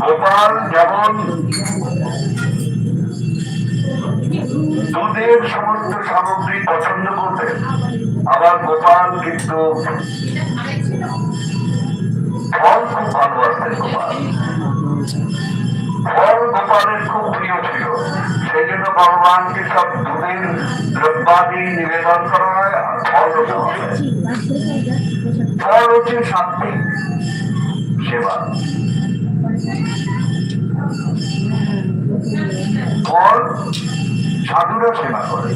গোপাল যেমন দুধের সমস্ত সামগ্রী পছন্দ করতেন আবার গোপাল কিন্তু ফল খুব ভালোবাসতেন গোপাল। ফল গোপালের খুব প্রিয় ছিল। সেই জন্য ভগবানকে সব দুধের দ্রব্যাদি নিবেদন করা হয় আর ফল ফল হচ্ছে সাত্বিক সেবা। ফল সাধুরা সেবা করে।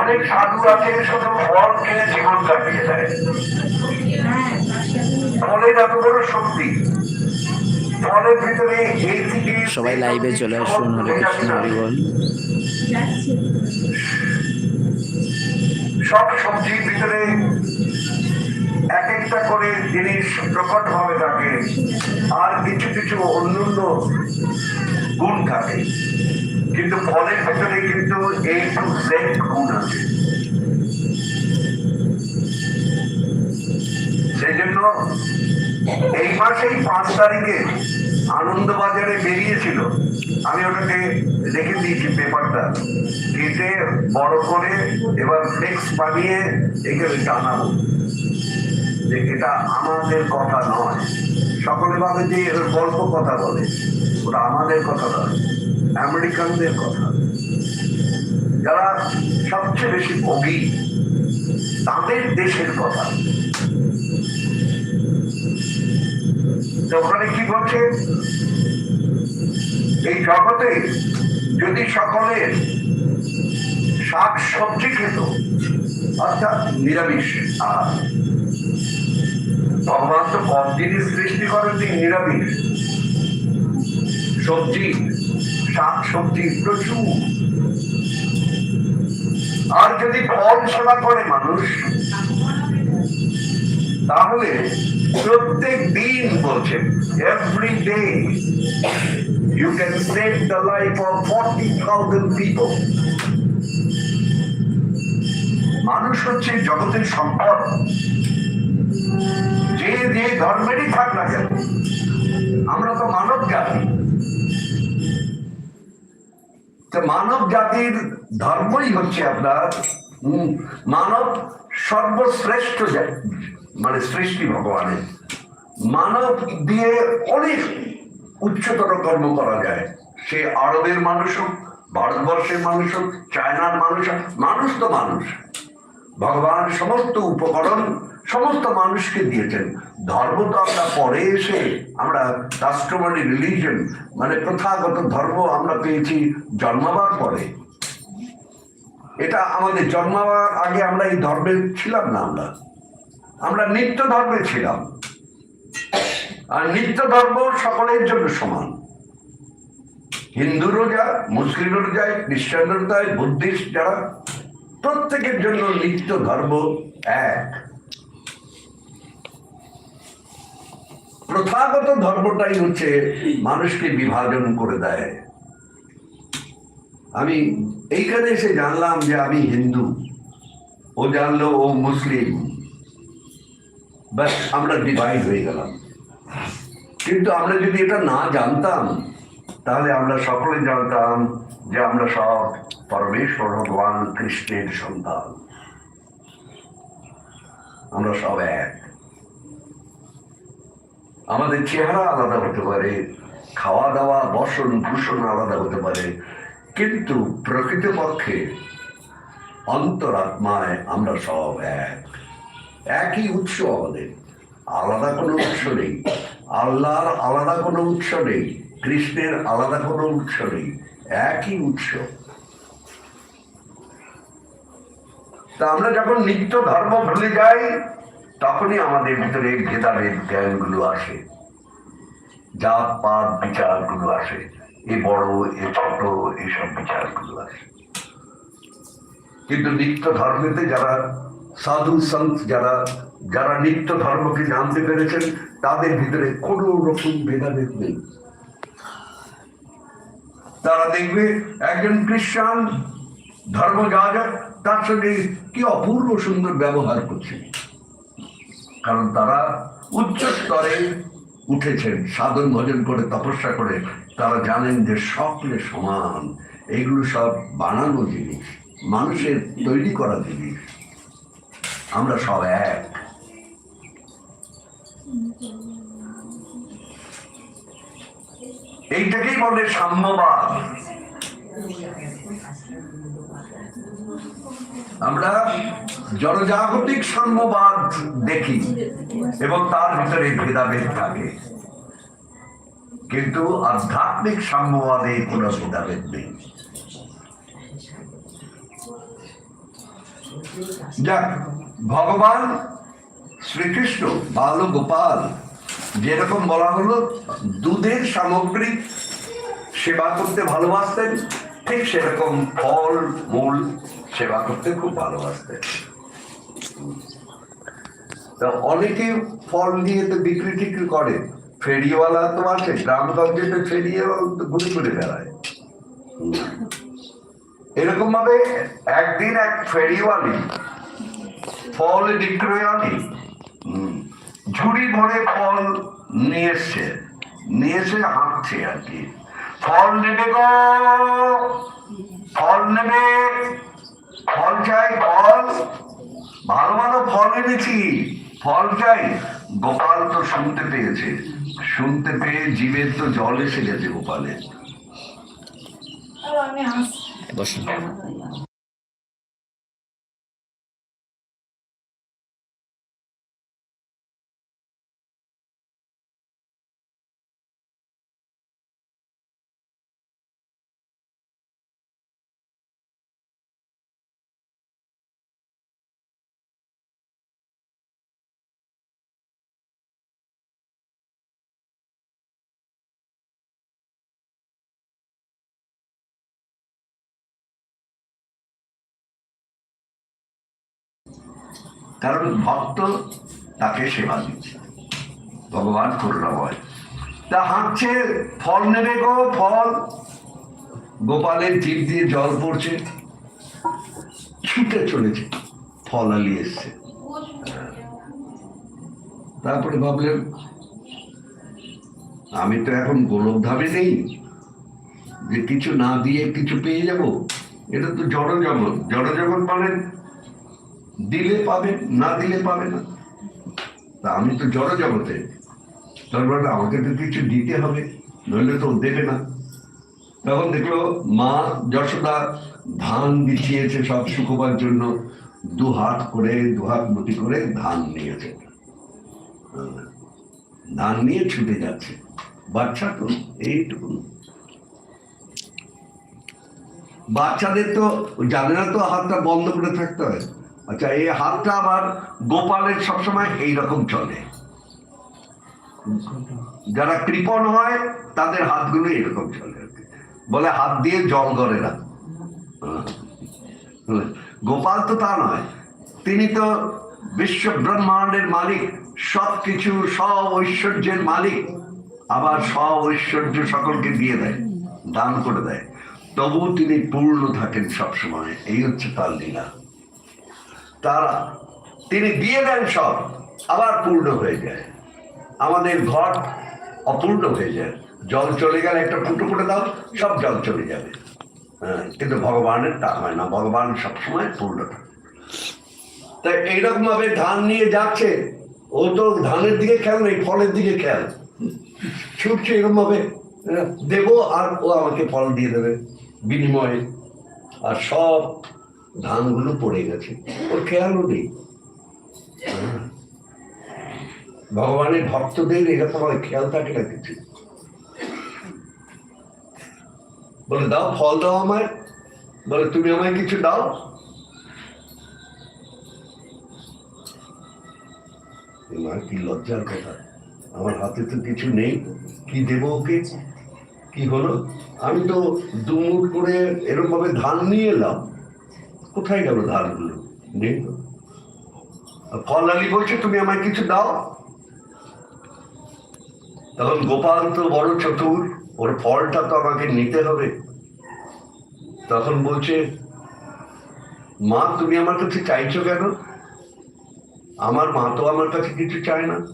অনেক সাধু আছে শুধু ফল খেয়ে জীবন কাটিয়ে দেয়। ফলের এত বড় শক্তি। সবাই লাইভে চলে আসুন হরে কৃষ্ণ হরি বল। সব সবজির ভিতরে এক একটা করে জিনিস প্রকট হবে থাকে আর কিছু কিছু অন্যান্য গুণ থাকে। কিন্তু ফলের ভিতরে কিন্তু এই টু জেড গুণ আছে। সেই জন্য এই মাসেই পাঁচ তারিখে আনন্দবাজারে বেরিয়েছিল। আমি ওটাকে রেখে দিয়েছি পেপারটা। কেটে বড় করে এবার ফ্লেক্স বানিয়ে এখানে টানাবো। যে এটা আমাদের কথা নয়। সকলে ভাবে যে এর গল্প কথা বলে। ওটা আমাদের কথা নয়, আমেরিকানদের কথা। যারা সবচেয়ে বেশি ভোগী, তাদের দেশের কথা। ওখানে কি বলছে? এই জগতে যদি সকলের শাক সবজি খেত, অর্থাৎ নিরামিষ আর ভগবান তো কম জিনিস সৃষ্টি করেন নিরামিষ। সবজি, শাক, সবজি প্রচুর আর যদি ফল সেবা করে মানুষ, তাহলে প্রত্যেক দিন বলছেন every day you can save the life of forty thousand people মানুষ হচ্ছে জগতের সম্পদ। যে যে ধর্মেরই থাক না কেন, আমরা তো মানব জাতি। মানব জাতির ধর্মই হচ্ছে আপনার মানব সর্বশ্রেষ্ঠ মানে সৃষ্টি ভগবানের। মানব দিয়ে অনেক উচ্চতর কর্ম করা যায়। সে আরবের মানুষ হোক, ভারতবর্ষের মানুষ হোক, চায়নার মানুষ হোক, মানুষ তো মানুষ। ভগবান সমস্ত উপকরণ সমস্ত মানুষকে দিয়েছেন। ধর্ম তো আমরা পরে এসে আমরা কাস্টমারি রিলিজন মানে প্রথাগত ধর্ম আমরা পেয়েছি জন্মাবার পরে। এটা আমাদের জন্মাবার আগে আমরা এই ধর্মে ছিলাম না আমরা। আমরা নিত্য ধর্মে ছিলাম। আর নিত্য ধর্ম সকলের জন্য সমান। হিন্দুরও যা মুসলিমেরও যায়, খ্রিস্টানদেরও যায়, বুদ্ধিস্ট যারা প্রত্যেকের জন্য নিত্য ধর্ম এক। প্রথাগত ধর্মটাই হচ্ছে মানুষকে বিভাজন করে দেয়। আমি এইখানে এসে জানলাম যে আমি হিন্দু। ও জানলো ও মুসলিম। ব্যাস, আমরা ডিভাইড হয়ে গেলাম। কিন্তু আমরা যদি এটা না জানতাম, তাহলে আমরা সকলে জানতাম যে আমরা সব পরমেশ্বর ভগবান কৃষ্ণের সন্তান। আমরা সব এক। আমাদের চেহারা আলাদা হতে পারে খাওয়া দাওয়া বসন, ভূষণ আলাদা হতে পারে, কিন্তু প্রকৃতপক্ষে অন্তরাত্মায় আমরা সব এক। একই উৎস আমাদের, আলাদা কোনো উৎস নেই। আল্লাহর আলাদা কোনো উৎস নেই, কৃষ্ণের আলাদা কোনো উৎস নেই, একই উৎস। তা আমরা যখন নিত্য ধর্ম ভুলে যাই, তখনই আমাদের ভিতরে ভেদাভেদ জ্ঞানগুলো আসে। জাত পাত বিচারগুলো আসে। এ বড়, এ ছোট এইসব বিচারগুলো আসে। কিন্তু নিত্য ধর্মেতে যারা সাধু সন্ত, যারা যারা নিত্য ধর্মকে জানতে পেরেছেন, তাদের ভিতরে কোনো রকম ভেদাভেদ নেই। তারা দেখবে একজন খ্রিস্টান ধর্ম যাজক তার সঙ্গে কি অপূর্ব সুন্দর ব্যবহার করছে। কারণ তারা উচ্চ স্তরে উঠেছেন, সাধন ভজন করে, তপস্যা করে। তারা জানেন যে সকলে সমান। এগুলো সব বানানো জিনিস, মানুষের তৈরি করা জিনিস। আমরা সব এক। এইটাকেই বলে সাম্যবাদ। আমরা জনজাগতিক সাম্যবাদ দেখি এবং তার ভিতরে ভেদাভেদ থাকে। কিন্তু আধ্যাত্মিক সাম্যবাদে কোনো ভেদাভেদ নেই। যাক, ভগবান শ্রীকৃষ্ণ বাল গোপাল যেরকম বলা হলো, দুধের সামগ্রিক সেবা করতে ভালোবাসতেন। ঠিক সেরকম ফল, মূল সেবা করতে খুব ভালোবাসতেন। অনেকে ফল নিয়ে তো বিক্রি টিক্রি করে। ফেরিওয়ালা তো আছে গ্রামগঞ্জে তো ফেরিওয়ালা ঘুরে ঘুরে বেড়ায়। এরকম ভাবে একদিন এক ফেরিওয়ালি ফল বিক্রয়ালি ঝুড়ি ভরে ফল নিয়ে এসছে, নিয়ে এসে হাঁটছে আর কি। ফল নেবে গো। ফল নেবে। ফল চাই ফল। ভালো ভালো ফল এনেছি। ফল চাই। গোপাল তো শুনতে পেয়েছে। শুনতে পেয়ে জীবের তো জল এসে গেছে গোপালের। বসুন। কারণ ভক্ত তাকে সেবা দিচ্ছে। ভগবান করুণাময় তা হাঁটছে, ফল নেবে গো, ফল। গোপালের জিভ দিয়ে জল পড়ছে, ছুটে চলেছে, ফল আলি এসছে। তারপরে ভাবলেন, আমি তো এখন গোলকধামে নেই, যে কিছু না দিয়ে কিছু পেয়ে যাব, এটা তো জড় জগৎ জড় জগৎ মানে দিলে পাবে, না দিলে পাবে না। তা আমি তো জড় জগতে। তারপরে আমাকে তো কিছু দিতে হবে, নইলে তো দেবে না। তখন দেখল মা যশোদা ধান বিছিয়েছে সব শুকোবার জন্য। দু হাত করে, দু হাত মুটি করে ধান নিয়েছে। ধান নিয়ে ছুটে যাচ্ছে। বাচ্চা তো, এইটুকু। বাচ্চাদের তো, জানে না তো হাতটা বন্ধ করে থাকতে হয়। আচ্ছা এই হাতটা আবার গোপালের সবসময় এইরকম চলে। যারা কৃপণ হয়, তাদের হাতগুলো এরকম চলে। বলে হাত দিয়ে জল করে না। গোপাল তো তা নয়। তিনি তো বিশ্ব ব্রহ্মাণ্ডের মালিক সব কিছু সব ঐশ্বর্যের মালিক। আবার সব ঐশ্বর্য সকলকে দিয়ে দেয়, দান করে দেয়। তবু তিনি পূর্ণ থাকেন সবসময়। এই হচ্ছে তার লীলা। তারা, তিনি দিয়ে দেন সব, আবার পূর্ণ হয়ে যায়। আমাদের ঘর অপূর্ণ হয়ে যায়। জল চলে গেলে একটা ফুটো ফুটে দাও, সব জল চলে যাবে। হ্যাঁ কিন্তু ভগবানের তা হয় না, ভগবান সবসময় পূর্ণ তাই এইরকম ভাবে ধান নিয়ে যাচ্ছে, ও তো ধানের দিকে খেয়াল নেই, ফলের দিকে খেয়াল। ছুটছে এরকম ভাবে দেবো আর ও আমাকে ফল দিয়ে দেবে, বিনিময়ে। আর সব ধানগুলো পড়ে গেছে। ওর খেয়ালও নেই। হ্যাঁ। ভগবানের ভক্তদের এরকম খেয়াল থাকে না কিছু। বলে, দাও, ফল দাও আমায়। বলে, তুমি আমায় কিছু দাও। এবার কি লজ্জার কথা। আমার হাতে তো কিছু নেই। কি দেবো ওকে? কি হলো? আমি তো দুমুট করে এরকম ভাবে ধান নিয়ে এলাম। কোথায় গেল ধানগুলো নেই তো। ফল আলী বলছে, তুমি আমায় কিছু দাও। তখন গোপাল তো বড় চতুর, ওর ফলটা তো আমাকে নিতে হবে। তখন বলছে, মা, তুমি আমার কাছে চাইছো কেন? আমার মা তো আমার কাছে কিছু চায় না।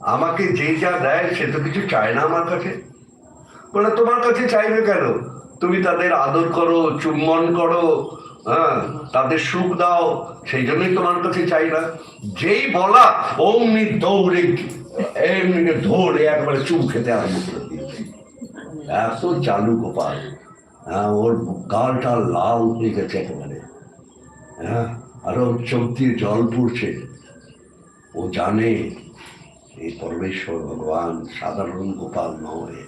আমাকে যে যা দেয়, সে তো কিছু চায় না আমার কাছে। বলে, তোমার কাছে চাইবে কেন? তুমি তাদের আদর করো, চুম্বন করো হ্যাঁ তাদের সুখ দাও, সেই জন্যই তোমার কাছে চাই না। যেই বলা, অমনি দৌড়ে, এমনি দৌড়ে একবারে চুম খেতে আরম্ভ করে দিয়েছে। এত চালু গোপাল হ্যাঁ ওর গালটা লাল হয়ে গেছে একেবারে। হ্যাঁ আর ওর চোখ দিয়ে জল পড়ছে। ও জানে এই পরমেশ্বর ভগবান সাধারণ গোপাল নয়।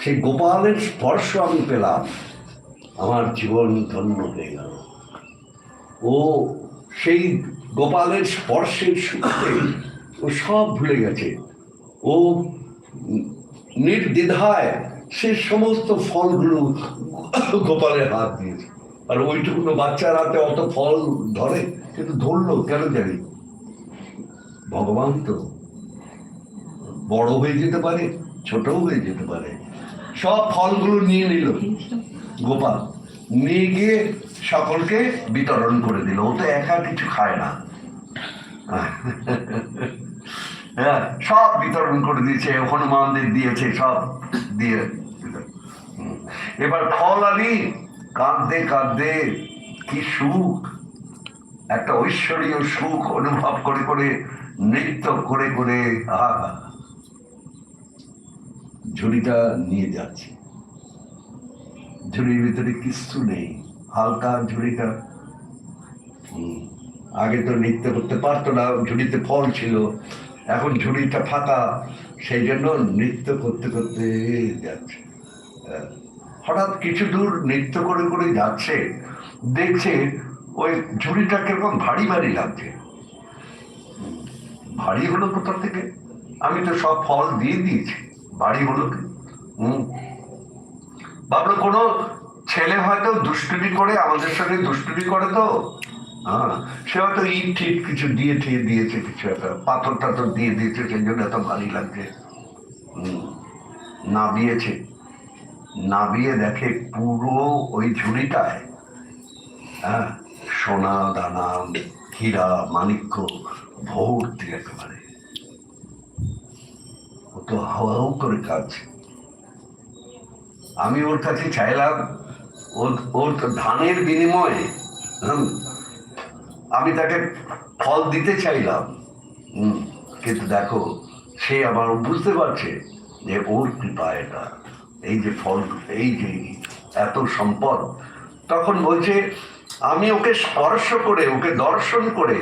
সেই গোপালের স্পর্শ আমি পেলাম। আমার জীবন ধন্য হয়ে গেল। ও সেই গোপালের স্পর্শের সুখে ও সব ভুলে গেছে। ও নির্দ্বিধায় সে সমস্ত ফলগুলো গোপালের হাত দিয়েছে। আর ওইটুকুনো বাচ্চার হাতে অত ফল ধরে কিন্তু ধরলো, কেন জানি? ভগবান তো বড় হয়ে যেতে পারে, ছোটও হয়ে যেতে পারে। সব ফলগুলো নিয়ে নিল। গোপাল। নিয়ে গিয়ে সকলকে বিতরণ করে দিল। ও তো একা কিছু খায় না। হ্যাঁ সব বিতরণ করে দিয়েছে, হনুমানদের দিয়েছে, সব দিয়ে এবার ফল আলি কাঁদতে কাঁদতে কি সুখ। একটা ঐশ্বরীয় সুখ অনুভব করে করে, নৃত্য করে করে, আহা। ঝুড়িটা নিয়ে যাচ্ছে। ঝুড়ির ভিতরে কিছু নেই। হালকা ঝুড়িটা। আগে তো নৃত্য করতে পারতো না, ঝুড়িতে ফল ছিল। এখন ঝুড়িটা ফাঁকা, সেই জন্য নৃত্য করতে করতে যাচ্ছে। হঠাৎ কিছু দূর নৃত্য করে করে যাচ্ছে, দেখছে ওই ঝুড়িটা কীরকম ভারী ভারী লাগছে। ভারী হলো কোথা থেকে? আমি তো সব ফল দিয়ে দিয়েছি, ভারী হলো হুম ভাবলো কোনো ছেলে হয়তো দুষ্টুমি করে, আমাদের সঙ্গে দুষ্টুমি করে তো? হ্যাঁ সে হয়তো ইট ঠিট কিছু দিয়ে ঠিয়ে দিয়েছে, কিছু একটা, পাথর টাথর দিয়ে দিয়েছে, সেই জন্য এত ভারী লাগছে। নাবিয়েছে। নাবিয়ে দেখে পুরো ওই ঝুড়িটায় হ্যাঁ সোনা, দানা, হীরা, মাণিক্য ভর্তি একেবারে। ও তো হাও হাও করে কাঁদছে। আমি ওর কাছে চাইলাম, ওর ওর ধানের বিনিময়ে আমি তাকে ফল দিতে চাইলাম। কিন্তু দেখো, সে আবার বুঝতে পারছে যে ওর কৃপা এটা। এই যে ফল, এই যে এত সম্পদ, তখন বলছে, আমি ওকে স্পর্শ করে, ওকে দর্শন করে,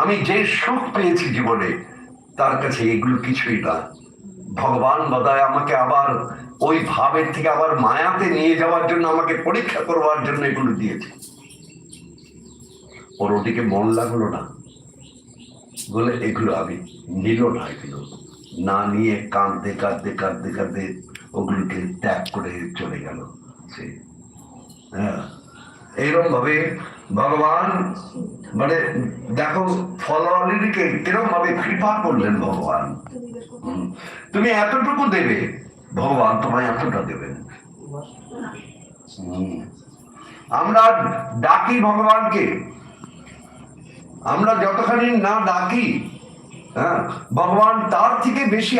আমি যে সুখ পেয়েছি জীবনে, তার কাছে এগুলো কিছুই না। ভগবান বোধহয় আমাকে আবার ওই ভাবের থেকে আবার মায়াতে নিয়ে যাওয়ার জন্য আমাকে পরীক্ষা করবার জন্য এগুলো দিয়েছে। ওর ওদিকে মন লাগল না। বলে এগুলো আমি নিল না এগুলো। না নিয়ে কাঁদতে কাঁদতে কাঁদতে কাঁদতে ওগুলোকে ত্যাগ করে চলে গেল সে। হ্যাঁ। এইরকম ভাবে ভগবান মানে দেখো ফলোয়ারিকে কীরকম ভাবে কৃপা করলেন ভগবান। তুমি এতটুকু দেবে। ভগবান তোমায় এতটা দেবেন। আমরা ডাকি ভগবানকে। আমরা যতখানি না ডাকি হ্যাঁ ভগবান তার থেকে বেশি